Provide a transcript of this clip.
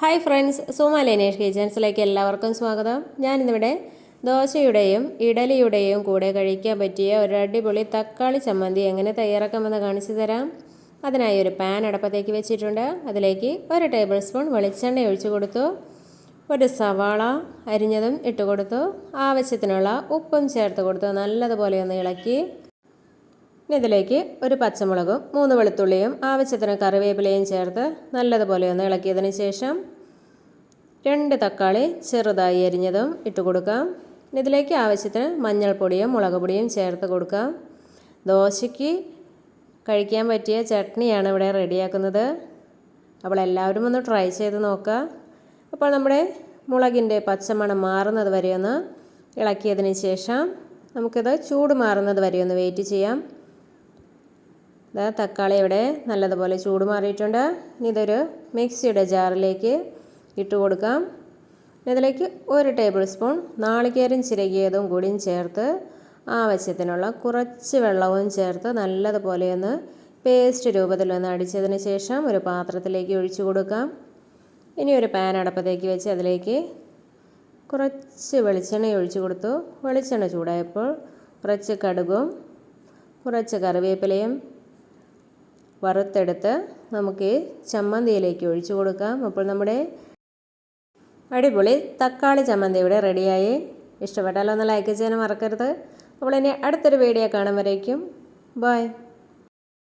Hi friends Suma Lenesh കിച്ചൻസിലേക്ക് എല്ലാവർക്കും സ്വാഗതം. ഞാനിന്നിവിടെ ദോശയുടെയും ഇഡലിയുടെയും കൂടെ കഴിക്കാൻ പറ്റിയ ഒരു അടിപൊളി തക്കാളി ചമ്മന്തി എങ്ങനെ തയ്യാറാക്കാമെന്ന് കാണിച്ചു തരാം. അതിനായി ഒരു പാൻ അടപ്പത്തേക്ക് വെച്ചിട്ടുണ്ട്. അതിലേക്ക് ഒരു ടേബിൾ സ്പൂൺ വെളിച്ചെണ്ണ ഒഴിച്ചു കൊടുത്തു. ഒരു സവാള അരിഞ്ഞതും ഇട്ട് കൊടുത്തു. ആവശ്യത്തിനുള്ള ഉപ്പും ചേർത്ത് കൊടുത്തു. നല്ലതുപോലെ ഒന്ന് ഇളക്കി. ഇനി ഇതിലേക്ക് ഒരു പച്ചമുളകും മൂന്ന് വെളുത്തുള്ളിയും ആവശ്യത്തിന് കറിവേപ്പിലയും ചേർത്ത് നല്ലതുപോലെ ഒന്ന് ഇളക്കിയതിന് ശേഷം രണ്ട് തക്കാളി ചെറുതായി അരിഞ്ഞതും ഇട്ട് കൊടുക്കാം. ഇതിലേക്ക് ആവശ്യത്തിന് മഞ്ഞൾപ്പൊടിയും മുളക് പൊടിയും ചേർത്ത് കൊടുക്കാം. ദോശയ്ക്ക് കഴിക്കാൻ പറ്റിയ ചട്നിയാണ് ഇവിടെ റെഡിയാക്കുന്നത്. അപ്പോൾ എല്ലാവരും ഒന്ന് ട്രൈ ചെയ്ത് നോക്കുക. അപ്പോൾ നമ്മുടെ മുളകിന്റെ പച്ചമണം മാറുന്നത് വരെ ഒന്ന് ഇളക്കിയതിന് ശേഷം നമുക്കിത് ചൂട് മാറുന്നത് വരെ ഒന്ന് വെയിറ്റ് ചെയ്യാം. ഇതാ തക്കാളി ഇവിടെ നല്ലതുപോലെ ചൂട് മാറിയിട്ടുണ്ട്. ഇനി ഇതൊരു മിക്സിയുടെ ജാറിലേക്ക് ഇട്ട് കൊടുക്കാം. ഇതിലേക്ക് ഒരു ടേബിൾ സ്പൂൺ നാളികേരം ചിരകിയതും കൂടിയും ചേർത്ത് ആവശ്യത്തിനുള്ള കുറച്ച് വെള്ളവും ചേർത്ത് നല്ലതുപോലെ ഒന്ന് പേസ്റ്റ് രൂപത്തിൽ ഒന്ന് അടിച്ചതിന് ശേഷം ഒരു പാത്രത്തിലേക്ക് ഒഴിച്ചു കൊടുക്കാം. ഇനി ഒരു പാൻ അടപ്പത്തേക്ക് വെച്ച് അതിലേക്ക് കുറച്ച് വെളിച്ചെണ്ണ ഒഴിച്ചു കൊടുത്തു. വെളിച്ചെണ്ണ ചൂടായപ്പോൾ കുറച്ച് കടുകും കുറച്ച് കറിവേപ്പിലയും വറുത്തെടുത്ത് നമുക്ക് ചമ്മന്തിയിലേക്ക് ഒഴിച്ചു കൊടുക്കാം. അപ്പോൾ നമ്മുടെ അടിപൊളി തക്കാളി ചമ്മന്തി ഇവിടെ റെഡിയായി. ഇഷ്ടപ്പെട്ടാലോ ഒന്ന് ലൈക്ക് ചെയ്യാൻ മറക്കരുത്. അപ്പോൾ ഇനി അടുത്തൊരു വീഡിയോ കാണുമ്പോഴേക്കും ബൈ